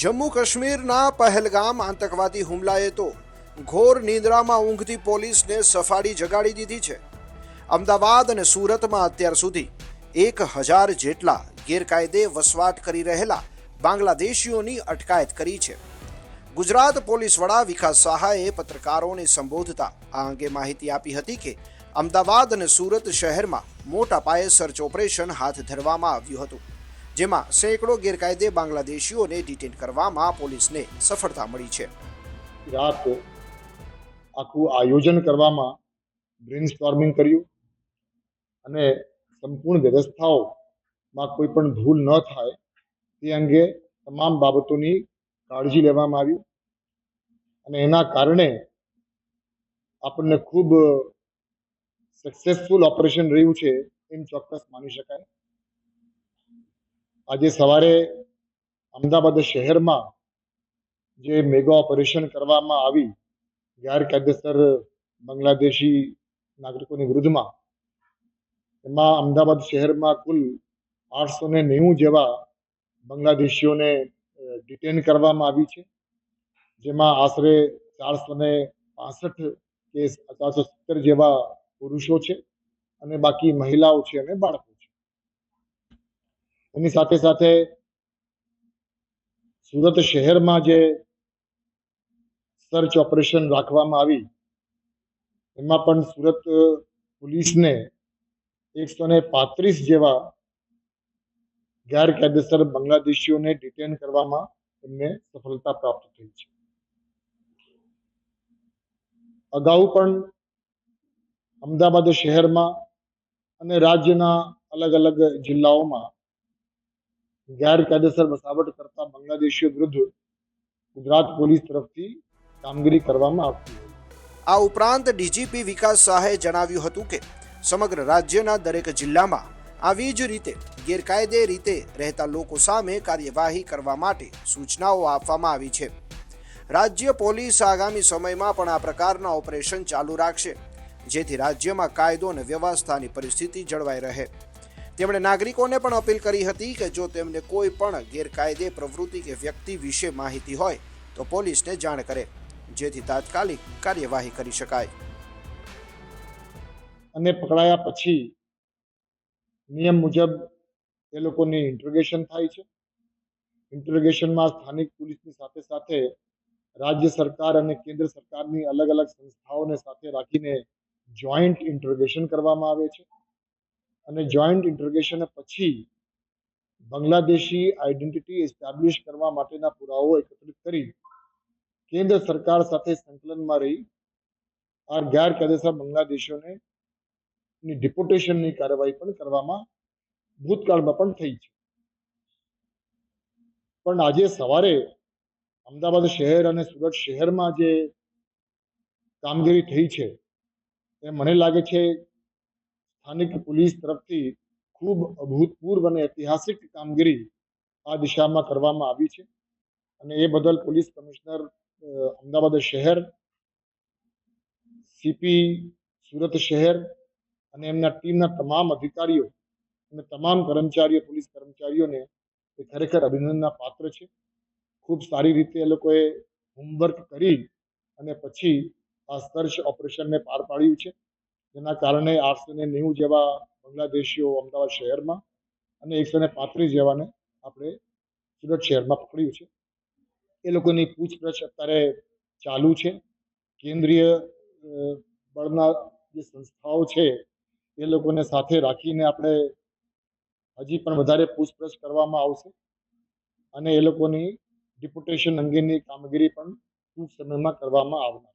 જમ્મુ કાશ્મીરના પહેલગામ આતંકવાદી હુમલાએ તો ઘોર નિંદ્રામાં ઊંઘતી પોલીસને સફાળી જગાડી દીધી છે. અમદાવાદ અને સુરતમાં અત્યાર સુધી એક હજાર જેટલા ગેરકાયદે વસવાટ કરી રહેલા બાંગ્લાદેશીઓની અટકાયત કરી છે. ગુજરાત પોલીસ વડા વિકાસ સહાયે પત્રકારોને સંબોધતા આ અંગે માહિતી આપી હતી કે અમદાવાદ અને સુરત શહેરમાં મોટા પાયે સર્ચ ઓપરેશન હાથ ધરવામાં આવ્યું હતું. જેમાં સેંકડો ગેરકાયદે બાંગ્લાદેશીઓને ડિટેન કરવામાં પોલીસને સફળતા મળી છે. રાત આખું આયોજન કરવામાં બ્રેન સ્ટોર્મિંગ કર્યું અને સંપૂર્ણ વ્યવસ્થાઓમાં કોઈ પણ ભૂલ ન થાય તે અંગે તમામ બાબતોની કાળજી લેવામાં આવી અને એના કારણે આપણને ખૂબ સક્સેસફુલ ઓપરેશન રહ્યું છે એમ ચોક્કસ માની શકાય. આજે સવારે અમદાવાદ શહેરમાં જે મેગા ઓપરેશન કરવામાં આવી, ગેરકાયદેસર બાંગ્લાદેશી નાગરિકોની વિરુદ્ધમાં, એમાં અમદાવાદ શહેરમાં કુલ આઠસો ને નેવું જેવા બાંગ્લાદેશીઓને ડિટેન કરવામાં આવી છે, જેમાં આશરે ચારસો ને પાસઠ કેસ, ચારસો સત્તર જેવા પુરુષો છે અને બાકી મહિલાઓ છે અને બાળકો એની સાથે સાથે સુરત શહેરમાં જે સર્ચ ઓપરેશન રાખવામાં આવી, એમાં પણ સુરત પોલીસને એકસો ને પાંત્રીસ જેવા ગેરકાયદેસર બાંગ્લાદેશીઓને ડિટેન કરવામાં એમને સફળતા પ્રાપ્ત થઈ છે. અગાઉ પણ અમદાવાદ શહેરમાં અને રાજ્યના અલગ અલગ જિલ્લાઓમાં ગેરકાયદેસર વસાવટ કરતા બાંગ્લાદેશીઓ વિરુદ્ધ ગુજરાત પોલીસ તરફથી કામગીરી કરવામાં આવતી આ ઉપરાંત ડીજીપી વિકાસ શાહે જણાવ્યું હતું કે, સમગ્ર રાજ્યના દરેક જિલ્લામાં આવી જ રીતે ગેરકાયદે રીતે રહેતા લોકો સામે કાર્યવાહી કરવા માટે સૂચનાઓ આપવામાં આવી છે. રાજ્ય પોલીસ આગામી સમયમાં પણ આ પ્રકારના ઓપરેશન ચાલુ રાખશે, જેથી રાજ્યમાં કાયદો અને વ્યવસ્થાની પરિસ્થિતિ જળવાઈ રહે. તેમણે નાગરિકોને પણ અપીલ કરી હતી કે જો તેમને કોઈ પણ ગેરકાયદે પ્રવૃત્તિ કે વ્યક્તિ વિશે માહિતી હોય, તો પોલીસને જાણ કરે, જેથી તાત્કાલિક કાર્યવાહી કરી શકાય. અને પકડાયા પછી નિયમ મુજબ એ લોકોની ઇન્ટ્રોગેશન થાય છે. ઇન્ટ્રોગેશનમાં સ્થાનિક પોલીસની સાથે સાથે રાજ્ય સરકાર અને કેન્દ્ર સરકારની અલગ અલગ સંસ્થાઓને સાથે રાખીને જોઈન્ટ ઇન્ટ્રોગેશન કરવામાં આવે છે. અને જોઈન્ટ ઇન્ટરગેશન પછી બાંગ્લાદેશી આઈડેન્ટિટી એસ્ટાબ્લિશ કરવા માટેના પુરાવાઓ એકત્રિત કરી કેન્દ્ર સરકાર સાથે સંકલનમાં રહી આ ગેરકાયદેસર બાંગ્લાદેશીઓને ની ડિપોટેશનની કાર્યવાહી પણ કરવામાં ભૂતકાળમાં પણ થઈ છે. પણ આજે સવારે અમદાવાદ શહેર અને સુરત શહેરમાં જે કામગીરી થઈ છે, એ મને લાગે છે સ્થાનિક પોલીસ તરફથી ખૂબ અભૂતપૂર્વ અને ઐતિહાસિક કામગીરી આ દિશામાં કરવામાં આવી છે અને એ બદલ પોલીસ કમિશનર અમદાવાદ શહેર સીપી સુરત શહેર અને એમના ટીમના તમામ અધિકારીઓ અને તમામ કર્મચારીઓ પોલીસ કર્મચારીઓને એ ખરેખર અભિનંદનના પાત્ર છે ખૂબ સારી રીતે એ લોકોએ હોમવર્ક કરી અને પછી આ સર્ચ ઓપરેશનને પાર પાડ્યું છે જેના કારણે આઠસો ને નેવું જેવા બાંગ્લાદેશીઓ અમદાવાદ શહેરમાં અને એકસો ને પાંત્રીસ જેવાને આપણે સુરત શહેરમાં પકડ્યું છે. એ લોકોની પૂછપરછ અત્યારે ચાલુ છે. કેન્દ્રીય બળના જે સંસ્થાઓ છે, એ લોકોને સાથે રાખીને આપણે હજી પણ વધારે પૂછપરછ કરવામાં આવશે. અને એ લોકોની ડિપ્યુટેશન અંગેની કામગીરી પણ ટૂંક સમયમાં કરવામાં આવનાર